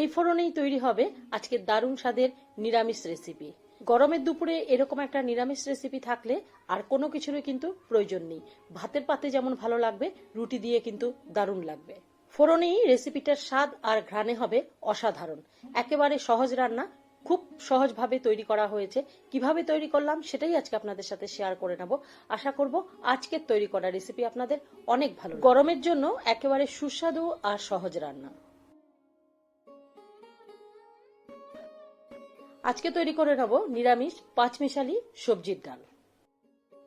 এই ফোড়নেই তৈরি হবে আজকে দারুণ স্বাদের নিরামিষ রেসিপি গরমের দুপুরে এরকম একটা নিরামিষ রেসিপি থাকলে আর কোনো কিছুরই কিন্তু প্রয়োজন নেই। ভাতের পাতে যেমন ভালো লাগবে, রুটি দিয়ে কিন্তু দারুণ লাগবে। ফোড়নেই রেসিপিটার স্বাদ আর ঘ্রাণে হবে অসাধারণ। একেবারে সহজ রান্না, খুব সহজভাবে তৈরি করা হয়েছে। কীভাবে তৈরি করলাম সেটাই আজকে আপনাদের সাথে শেয়ার করে নেব। আশা করব আজকের তৈরি করা রেসিপি আপনাদের অনেক ভালো গরমের জন্য একেবারে সুস্বাদু আর সহজ রান্না। আজকে তৈরি করে নেব নিরামিষ, পাঁচমিশালি সবজির ডাল।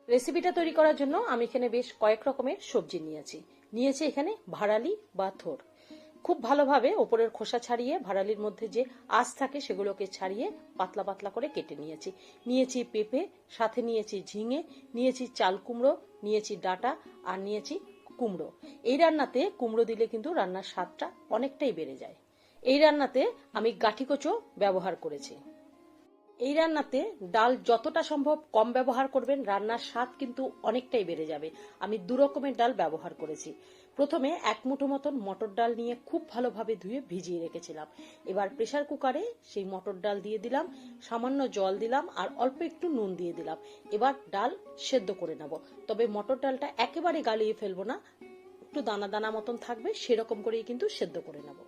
রেসিপিটা তৈরি করার জন্য আমি এখানে বেশ কয়েক রকমের সবজি নিয়েছি। নিয়েছি এখানে ভাড়ালি বা থোর। খুব ভালোভাবে ওপরের খোসা ছাড়িয়ে, ভাড়ালির মধ্যে যে আঁশ থাকে সেগুলোকে ছাড়িয়ে পাতলা পাতলা করে কেটে নিয়েছি। নিয়েছি পেঁপে, সাথে নিয়েছি ঝিঙে, নিয়েছি চাল কুমড়ো, নিয়েছি ডাটা আর নিয়েছি কুমড়ো। এই রান্নাতে কুমড়ো দিলে কিন্তু রান্নার স্বাদটা অনেকটাই বেড়ে যায়। এই রান্নাতে আমি গাঠি কচু ব্যবহার করেছি। এই রান্নাতে ডাল যতটা সম্ভব কম ব্যবহার করবেন, রান্নার স্বাদ কিন্তু অনেকটাই বেড়ে যাবে। আমি দু রকমের ডাল ব্যবহার করেছি। প্রথমে এক মুঠো মতন মটর ডাল নিয়ে খুব ভালোভাবে ধুয়ে ভিজিয়ে রেখেছিলাম। এবার প্রেসার কুকারে সেই মটর ডাল দিয়ে দিলাম, সামান্য জল দিলাম আর অল্প একটু নুন দিয়ে দিলাম। এবার ডাল সেদ্ধ করে নেব। তবে মটর ডালটা একেবারে গালিয়ে ফেলব না, একটু দানা দানা মতন থাকবে সেরকম করেই কিন্তু সেদ্ধ করে নেব।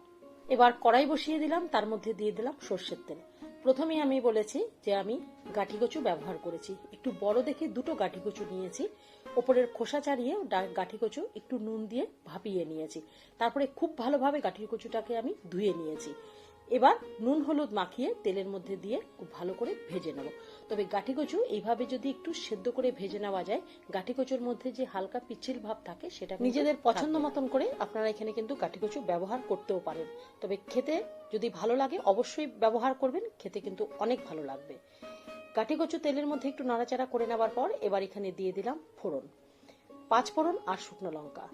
এবার কড়াই বসিয়ে দিলাম, তার মধ্যে দিয়ে দিলাম সর্ষের তেল। প্রথমেই আমি বলেছি যে আমি গাঠি ব্যবহার করেছি। একটু বড় দেখে দুটো গাঠি নিয়েছি। ওপরের খোসা ছাড়িয়ে ডা- গাঠি একটু নুন দিয়ে ভাপিয়ে নিয়েছি। তারপরে খুব ভালোভাবে গাঠি কচুটাকে আমি ধুয়ে নিয়েছি। এবার নুন হলুদ মাখিয়ে তেলের মধ্যে দিয়ে খুব ভালো করে ভেজে নেব। তবে গাঠি কচু এইভাবে যদি একটু সেদ্ধ করে ভেজে নেওয়া যায় গাঠি কচুর মধ্যে যে হালকা পিচ্ছিল ভাব থাকে সেটা নিজেদের পছন্দ মতন করে আপনারা এখানে কিন্তু গাঠি কচু ব্যবহার করতেও পারেন। তবে খেতে যদি ভালো লাগে অবশ্যই ব্যবহার করবেন খেতে কিন্তু অনেক ভালো লাগবে। গাঠি কচু তেলের মধ্যে একটু নাড়াচাড়া করে নেওয়ার পর এবার এখানে দিয়ে দিলাম ফোড়ন। পাঁচ ফোড়ন আর শুকনো লঙ্কা।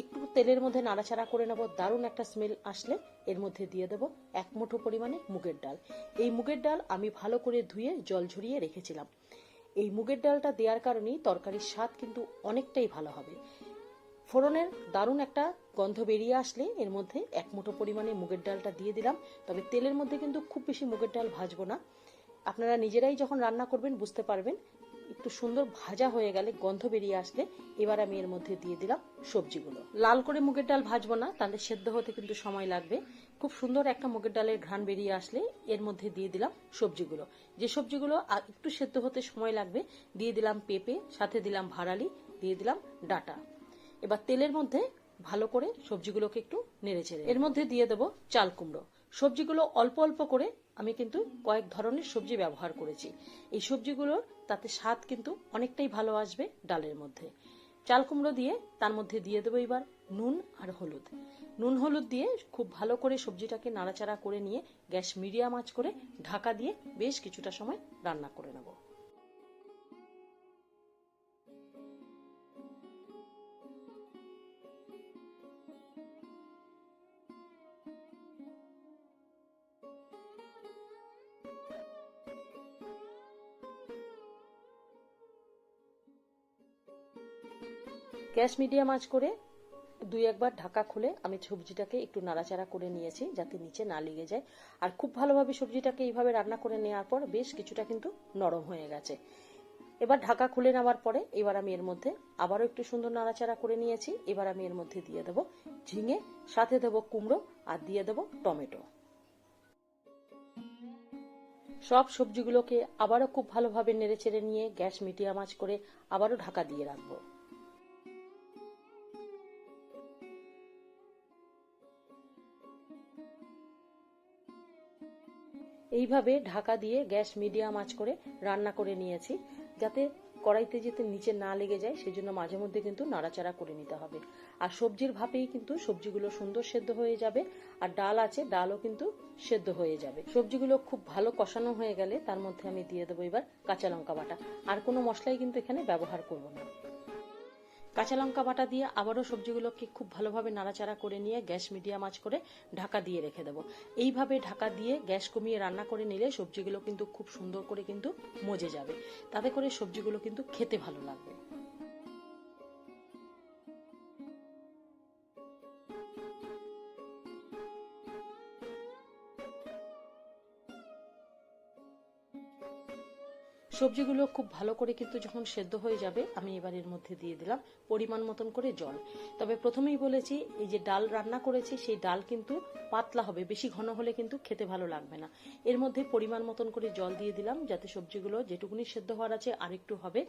একটু তেলের মধ্যে নাড়াচাড়া করে নেব, দারুণ একটা স্মেল আসলে এর মধ্যে দিয়ে দেব এক মুঠো পরিমাণে মুগের ডাল। এই মুগের ডাল আমি ভালো করে ধুয়ে জল ঝরিয়ে রেখেছিলাম। এই মুগের ডালটা দেওয়ার কারণেই তরকারির স্বাদ কিন্তু অনেকটাই ভালো হবে। ফোড়নের দারুণ একটা গন্ধ বেরিয়ে আসলে এর মধ্যে এক মুঠো পরিমাণে মুগের ডালটা দিয়ে দিলাম। তবে তেলের মধ্যে কিন্তু খুব বেশি মুগের ডাল ভাজবো না। আপনারা নিজেরাই যখন রান্না করবেন বুঝতে পারবেন একটু সুন্দর ভাজা হয়ে গেলে গন্ধ বেরিয়ে আসলে এবার আমি এর মধ্যে দিয়ে দিলাম সবজিগুলো। লাল করে মুগের ডাল ভাজবো না, তাহলে সেদ্ধ হতে কিন্তু সময় লাগবে। খুব সুন্দর একটা মুগের ডালের ঘ্রাণ বেরিয়ে আসলে এর মধ্যে দিয়ে দিলাম সবজিগুলো। যে সবজিগুলো একটু সেদ্ধ হতে সময় লাগবে, দিয়ে দিলাম পেঁপে, সাথে দিলাম ভাড়ালি দিয়ে দিলাম ডাটা। এবার তেলের মধ্যে ভালো করে সবজিগুলোকে একটু নেড়ে চেড়ে এর মধ্যে দিয়ে দেবো চাল কুমড়ো। সবজিগুলো অল্প অল্প করে আমি কিন্তু কয়েক ধরনের সবজি ব্যবহার করেছি। এই সবজিগুলোর তাতে স্বাদ কিন্তু অনেকটাই ভালো আসবে ডালের মধ্যে। চাল কুমড়ো দিয়ে তার মধ্যে দিয়ে দেবো এবার নুন আর হলুদ। নুন হলুদ দিয়ে খুব ভালো করে সবজিটাকে নাড়াচাড়া করে নিয়ে গ্যাস মিডিয়াম আঁচ করে ঢাকা দিয়ে বেশ কিছুটা সময় রান্না করে নেব। গ্যাস মিডিয়াম আঁচ করে দুই একবার ঢাকা খুলে আমি সবজিটাকে একটু নাড়াচাড়া করে নিয়েছি যাতে নিচে না লেগে যায়। আর খুব ভালোভাবে সবজিটাকে এইভাবে রান্না করে নেওয়ার পর বেশ কিছুটা কিন্তু নরম হয়ে গেছে। এবার ঢাকা খুলে নেওয়ার পরে এবার আমি এর মধ্যে আবারও একটু সুন্দর নাড়াচাড়া করে নিয়েছি। এবার আমি এর মধ্যে দিয়ে দেবো ঝিঙে, সাথে দেবো কুমড়ো আর দিয়ে দেবো টমেটো। সব সবজিগুলোকে আবারও খুব ভালোভাবে নেড়ে চেড়ে নিয়ে গ্যাস মিডিয়াম আঁচ করে আবারও ঢাকা দিয়ে রাখব। এইভাবে ঢাকা দিয়ে গ্যাস মিডিয়াম আঁচ করে রান্না করে নিয়েছি, যাতে কড়াইতে যেতে নিচে না লেগে যায় সেই জন্য মাঝে মধ্যে কিন্তু নাড়াচাড়া করে নিতে হবে। আর সবজির ভাপেই কিন্তু সবজিগুলো সুন্দর সেদ্ধ হয়ে যাবে, আর ডাল আছে, ডালও কিন্তু সেদ্ধ হয়ে যাবে। সবজিগুলো খুব ভালো কষানো হয়ে গেলে তার মধ্যে আমি দিয়ে দেবো এবার কাঁচা লঙ্কা বাটা। আর কোনো মশলাই কিন্তু এখানে ব্যবহার করব না। কাঁচা লঙ্কা বাটা দিয়ে আবারও সবজিগুলোকে খুব ভালোভাবে নাড়াচাড়া করে নিয়ে গ্যাস মিডিয়াম আঁচ করে ঢাকা দিয়ে রেখে দেবো। এইভাবে ঢাকা দিয়ে গ্যাস কমিয়ে রান্না করে নিলে সবজিগুলো কিন্তু খুব সুন্দর করে কিন্তু মজে যাবে। তাতে করে সবজিগুলো কিন্তু খেতে ভালো লাগবে। সবজিগুলো খুব ভালো করে কিন্তু যখন সেদ্ধ হয়ে যাবে, আমি এবার এর মধ্যে দিয়ে দিলাম পরিমাণ মতন করে জল। তবে প্রথমেই বলেছি, এই যে ডাল রান্না করেছি, সেই ডাল কিন্তু পাতলা হবে, বেশি ঘন হলে কিন্তু খেতে ভালো লাগবে না। এর মধ্যে পরিমাণ মতন করে জল দিয়ে দিলাম, যাতে সবজিগুলো যেটুকুনি সেদ্ধ হওয়ার আছে আরেকটু হবে।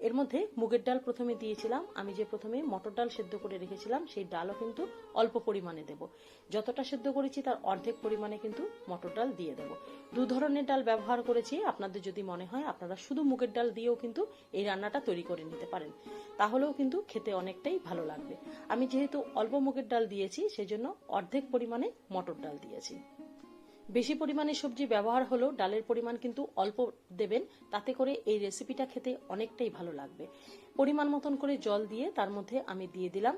এর মধ্যে মুগের ডাল প্রথমে দিয়েছিলাম। আমি যে প্রথমে মটর ডাল সেদ্ধ করে রেখেছিলাম, সেই ডালও কিন্তু অল্প পরিমাণে দেব। যতটা সেদ্ধ করেছি তার অর্ধেক পরিমাণে কিন্তু মটর ডাল দিয়ে দেব। দু ধরনের ডাল ব্যবহার করেছি। আপনাদের যদি মনে হয়, আপনারা শুধু মুগের ডাল দিয়েও কিন্তু এই রান্নাটা তৈরি করে নিতে পারেন। তাহলেও কিন্তু খেতে অনেকটাই ভালো লাগবে। আমি যেহেতু অল্প মুগের ডাল দিয়েছি, সেজন্য অর্ধেক পরিমাণে মটর ডাল দিয়েছি। বেশি পরিমাণে সবজি ব্যবহার হলেও ডালের পরিমাণ কিন্তু অল্প দেবেন, তাতে করে এই রেসিপিটা খেতে অনেকটাই ভালো লাগবে। পরিমাণ মতন করে জল দিয়ে তার মধ্যে আমি দিয়ে দিলাম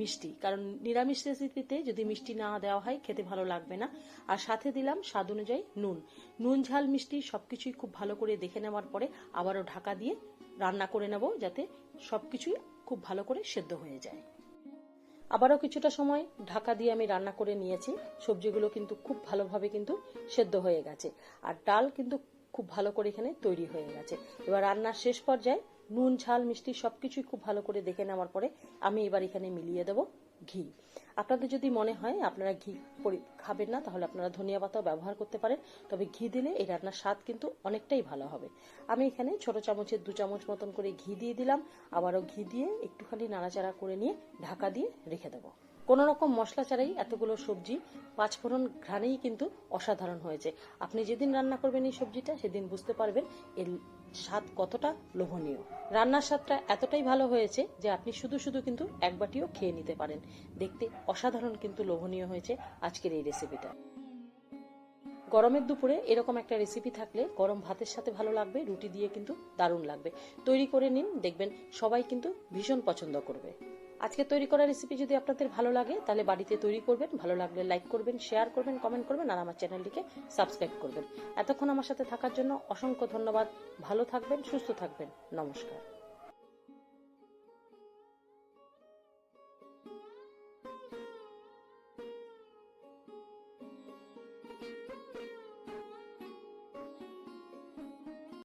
মিষ্টি, কারণ নিরামিষ রেসিপিতে যদি মিষ্টি না দেওয়া হয়, খেতে ভালো লাগবে না। আর সাথে দিলাম স্বাদ অনুযায়ী নুন। নুন, ঝাল, মিষ্টি সবকিছুই খুব ভালো করে দেখে নেওয়ার পরে আবারও ঢাকা দিয়ে রান্না করে নেব, যাতে সবকিছুই খুব ভালো করে সেদ্ধ হয়ে যায়। আবারও কিছুটা সময় ঢাকা দিয়ে আমি রান্না করে নিয়েছি। সবজিগুলো কিন্তু খুব ভালোভাবে কিন্তু সেদ্ধ হয়ে গেছে। আর ডাল কিন্তু খুব ভালো করে এখানে তৈরি হয়ে গেছে। এবার রান্নার শেষ পর্যায়ে নুন, ঝাল, মিষ্টি সবকিছুই খুব ভালো করে দেখে নেওয়ার পরে আমি এবার এখানে মিলিয়ে দেব ঘি। আপনাদের যদি মনে হয় আপনারা ঘি খাবেন না, তাহলে আপনারা ধনিয়া পাতাও ব্যবহার করতে পারেন। তবে ঘি দিলে এই রান্নার স্বাদ কিন্তু অনেকটাই ভালো হবে। আমি এখানে ছোট চামচের দু চামচ মতন করে ঘি দিয়ে দিলাম। আবারও ঘি দিয়ে একটুখানি নাড়াচাড়া করে নিয়ে ঢাকা দিয়ে রেখে দেবো। কোনো রকম মশলা ছাড়াই এতগুলো সবজি পাঁচফোড়ন ঘ্রাণেই কিন্তু অসাধারণ হয়েছে। আপনি যেদিন রান্না করবেন এই সবজিটা, সেদিন বুঝতে পারবেন এর স্বাদ কতটা লোভনীয়? রান্নার স্বাদটা এতটাই ভালো হয়েছে যে আপনি শুধু শুধু কিন্তু এক বাটিও খেয়ে নিতে পারেন। দেখতে অসাধারণ কিন্তু লোভনীয় হয়েছে আজকের এই রেসিপিটা গরমের দুপুরে এরকম একটা রেসিপি থাকলে গরম ভাতের সাথে ভালো লাগবে, রুটি দিয়ে কিন্তু দারুণ লাগবে। তৈরি করে নিন, দেখবেন সবাই কিন্তু ভীষণ পছন্দ করবে। আজকে তৈরি করা রেসিপি যদি আপনাদের ভালো লাগে, তাহলে বাড়িতে তৈরি করবেন। ভালো লাগলে লাইক করবেন শেয়ার করবেন কমেন্ট করবেন, আর আমার চ্যানেলটিকে সাবস্ক্রাইব করবেন। এতক্ষণ আমার সাথে থাকার জন্য অসংখ্য ধন্যবাদ। ভালো থাকবেন, সুস্থ থাকবেন। নমস্কার।